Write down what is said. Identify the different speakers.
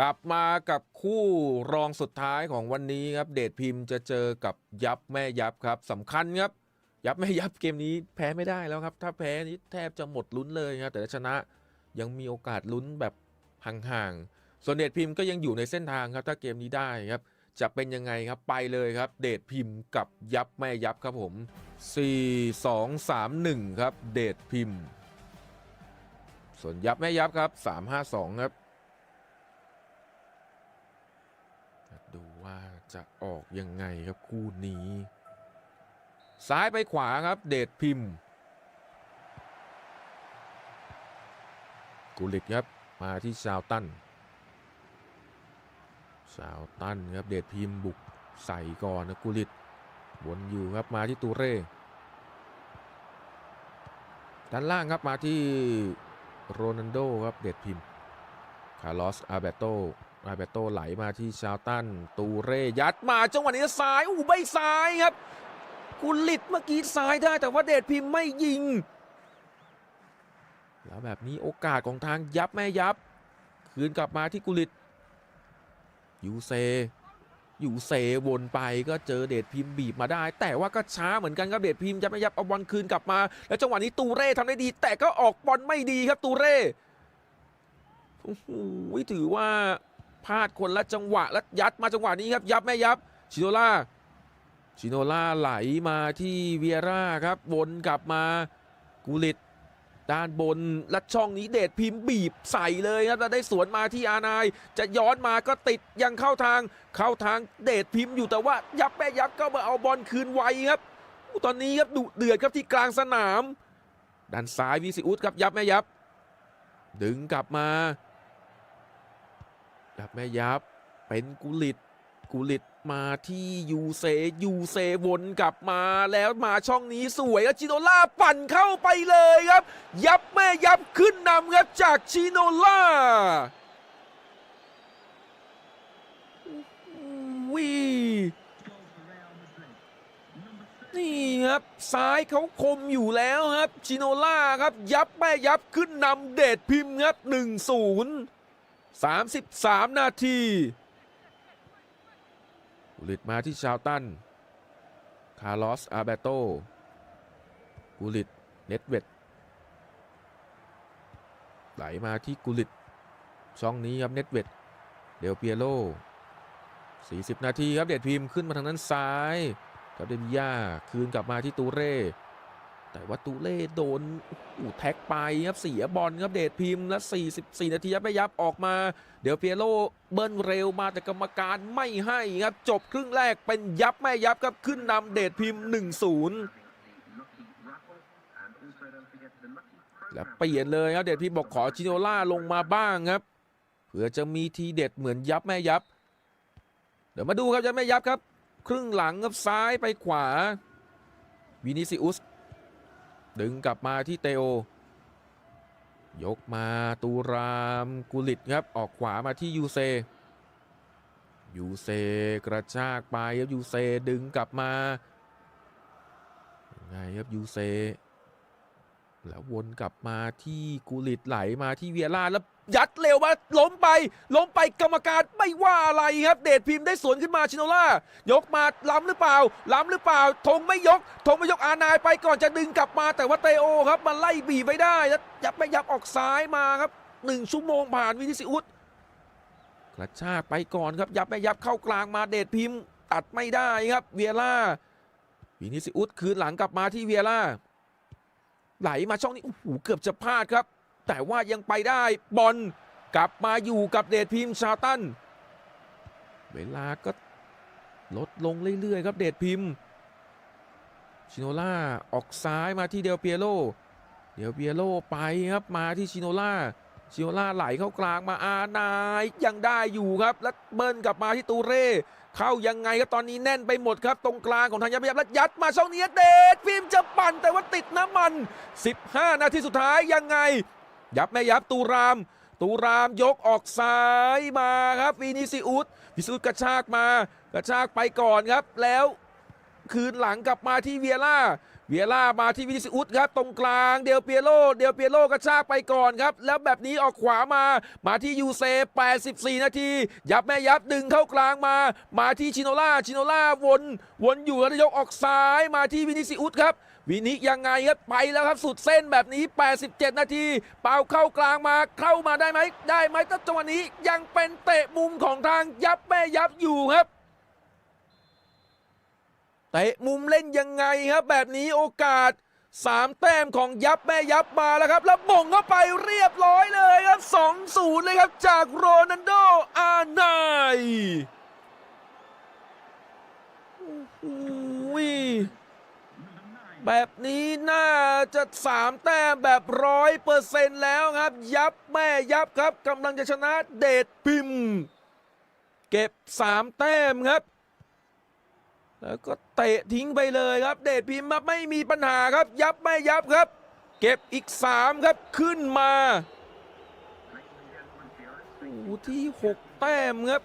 Speaker 1: กลับมากับคู่รองสุดท้ายของวันนี้ครับ เดชพิมพ์จะเจอกับยับแม่ยับครับสำคัญครับ ยับแม่ยับเกมนี้แพ้ไม่ได้แล้วครับ ถ้าแพ้นี่แทบจะหมดลุ้นเลยครับแต่ถ้าชนะยังมีโอกาสลุ้นแบบห่างๆส่วนเดชพิมพ์ก็ยังอยู่ในเส้นทางครับ ถ้าเกมนี้ได้ครับ จะเป็นยังไงครับไปเลยครับ เดชพิมพ์กับยับแม่ยับครับผม 4 2 3 1 ครับ เดชพิมพ์ ส่วนยับแม่ยับครับ 3 5 2 ครับ ดูว่าจะออกยังไงครับคู่นี้ ซ้ายไปขวาครับเดชพิมพ์กุลิตครับ มาที่ชาวตันชาวตันครับเดชพิมพ์บุกใส่ก่อนนะกุลิตวนอยู่ครับมาที่ตูเร่ด้านล่างครับมาที่โรนันโดครับเดชพิมพ์คาร์ลอสอาเบโต อาเบโตไหลมาที่ชาวตันตูเร่ยัดมาจังหวะนี้ซ้ายอู้ใบซ้ายครับกุลิตเมื่อกี้ซ้ายได้แต่ว่าเดชพิมพ์ไม่ยิง แล้วแบบนี้โอกาสของทางยับแม่ยับ คืนกลับมาที่กุลิตยูเซยูเซวนไปก็เจอเดชพิมพ์บีบมาได้ แต่ว่าก็ช้าเหมือนกันครับเดชพิมพ์จะไม่ยับเอาบอลคืนกลับมา แล้วจังหวะนี้ตูเร่ทำได้ดี แต่ก็ออกบอลไม่ดีครับตูเร่โอ้โหถือว่า พลาดคนละจังหวะแล้วยัดมาจังหวะนี้ครับ ยับแม่ยับชิโนล่าชิโนล่าไหลมาที่เวียร่าครับวนกลับมากูลิตด้านบนและช่องนี้เดชพิมพ์บีบใส่เลยครับแล้วได้สวนมาที่อานาย จะย้อนมาก็ติดยังเข้าทางเข้าทางเดชพิมพ์อยู่แต่ว่ายับแม่ยับก็มาเอาบอลคืนไวครับตอนนี้ครับดุเดือดครับที่กลางสนามด้านซ้ายวิสิอุสครับยับแม่ยับ ดึงกลับมา ยับแม่ยับเป็นกุลิตกุลิตมาที่ยูเซยูเซวนกลับมาแล้วมาช่องนี้สวยแล้วชิโนล่าปั่นเข้าไปเลยครับ ยับแม่ยับขึ้นนำครับจากชิโนล่าวินี่ครับซ้ายเขาคมอยู่แล้วครับ ชิโนล่าครับ ยับแม่ยับขึ้นนำเดชพิมพ์ครับ1-0 33 นาทีกุลิตมาที่ชาวตัน คาร์ลอส อาเบโตกุลิต เน็ตเวดไหลมาที่กุลิต ช่องนี้ครับเน็ตเวดเดลเปียโล 40 นาทีครับเดชพิมพ์ขึ้นมาทางนั้นซ้ายกับเดมิยาคืนกลับมาที่ตูเร่ แต่ว่าตูเล่โดนอูแท็กไปครับเสียบอลครับเดชพิมพ์และ 44 นาทียับไม่ยับออกมา เดี๋ยวเปียโลเบิ้ลเร็วมาแต่กรรมการไม่ให้ครับ จบครึ่งแรกเป็นยับไม่ยับครับขึ้นนำเดชพิมพ์ 1-0 และเปลี่ยนเลยครับเดชพิมพ์บอกขอชิโนล่าลงมาบ้างครับ เผื่อจะมีทีเด็ดเหมือนยับแม่ยับ เดี๋ยวมาดูครับยับแม่ยับครับ ครึ่งหลังครับซ้ายไปขวาวินิซิอุส ดึงกลับมาที่เตโอ ยกมาตูรามกุลิตครับออกขวามาที่ยูเซ ยูเซกระชากไปครับยูเซดึงกลับมาไงครับยูเซ แล้ววนกลับมาที่กุลิตไหลมาที่เวียร่าแล้วยัดเร็วมาล้มไป ล้มไปกรรมการไม่ว่าอะไรครับ เดชพิมพ์ได้สวนขึ้นมาชิโนล่ายกมาล้ำหรือเปล่า ล้ำหรือเปล่าธงไม่ยกธงไม่ยกอานายไปก่อนจะดึงกลับมาแต่ว่าเตโอครับมาไล่บีไว้ได้แล้วยับไม่ยับออกซ้ายมาครับหนึ่งชั่วโมงผ่านวินิสิอุสกระชากไปก่อนครับยับไม่ยับเข้ากลางมาเดชพิมพ์ตัดไม่ได้ครับเวียร่าวินิสิอุสคืนหลังกลับมาที่เวียร่า ไหลมาช่องนี้โอ้โหเกือบจะพลาดครับ แต่ว่ายังไปได้บอลกลับมาอยู่กับเดชพิมพ์ชาตัน เวลาก็ลดลงเรื่อยๆครับเดชพิมพ์ชิโนล่าออกซ้ายมาที่เดลเปียโล เดลเปียโลไปครับมาที่ชิโนล่า ชิโนล่าไหลเข้ากลางมาอานายยังได้อยู่ครับ แล้วเบิ้ลกลับมาที่ตูเร่ เข้ายังไงครับตอนนี้แน่นไปหมดครับ ตรงกลางของทางยับยับและยัดมาช่องนี้เดชพิล์มจะปั่นแต่ว่าติดน้ำมัน 15 นาทีสุดท้ายยังไง ยับแม่ยับตูราม ตูรามยกออกซ้ายมาครับวินิซิอุสวินิซิอุสกระชากมากระชากไปก่อนครับแล้ว คืนหลังกลับมาที่เวียร่า เวียร่ามาที่วินิซิอุสครับ ตรงกลางเดลเปียโรเดลเปียโรกระชากไปก่อนครับ แล้วแบบนี้ออกขวามา มาที่ยูเซ 84 นาที ยับแม่ยับดึงเข้ากลางมา มาที่ชิโนล่า ชิโนล่าวนวนอยู่แล้วยกออกซ้ายมาที่วินิซิอุสครับวินิยังไงครับไปแล้วครับสุดเส้นแบบนี้ 87 นาที เป่าเข้ากลางมาเข้ามาได้ไหมได้ไหมแต่จังหวะนี้ยังเป็นเตะมุมของทางยับแม่ยับอยู่ครับ เตะมุมเล่นยังไงครับแบบนี้โอกาส3แต้มของยับแม่ยับมาแล้วครับ แล้วบ่งเข้าไปเรียบร้อยเลยครับ2-0เลยครับจากโรนันโดอาร์ไนายโอ้โหแบบนี้น่าจะ3แต้มแบบร้อยเปอร์เซ็นต์แล้วครับ ยับแม่ยับครับกำลังจะชนะเดชพิมพ์ เก็บ3แต้มครับ แล้วก็เตะทิ้งไปเลยครับ เดชพิมพ์มาไม่มีปัญหาครับ ยับไม่ยับครับ เก็บอีก 3 ครับขึ้นมาโอ้ที่ 6 แต้มครับ